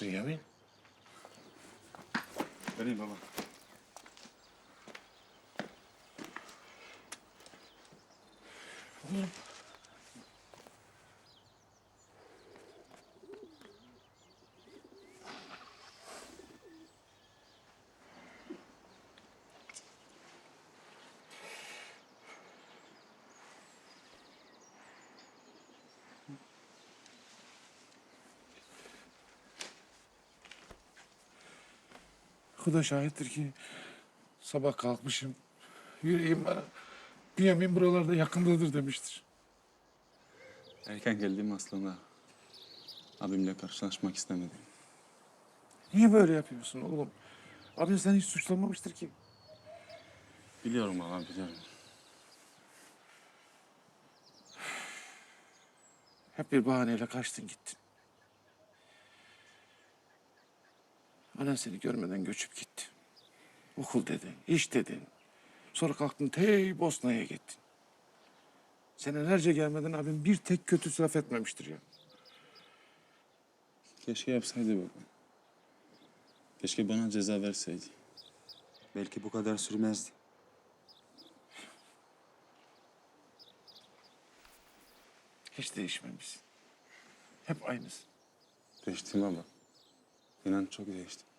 Bünyamin. Vereyim baba. Huda şahittir ki sabah kalkmışım. Yüreğim bana Bünyamin buralarda yakındadır demiştir. Erken geldim aslında. Abimle karşılaşmak istemedim. Niye böyle yapıyorsun oğlum? Abin seni hiç suçlamamıştır ki. Biliyorum baba biliyorum. Hep bir bahaneyle kaçtın gittin. Anan seni görmeden göçüp gitti. Okul dedin, iş dedin. Sonra kalktın tey Bosna'ya gittin. Senelerce gelmeden abim bir tek kötü laf etmemiştir ya. Keşke yapsaydı baba. Keşke bana ceza verseydi. Belki bu kadar sürmezdi. Hiç değişmemişsin. Hep aynısın. Değiştim baba. İnan çok değiştim.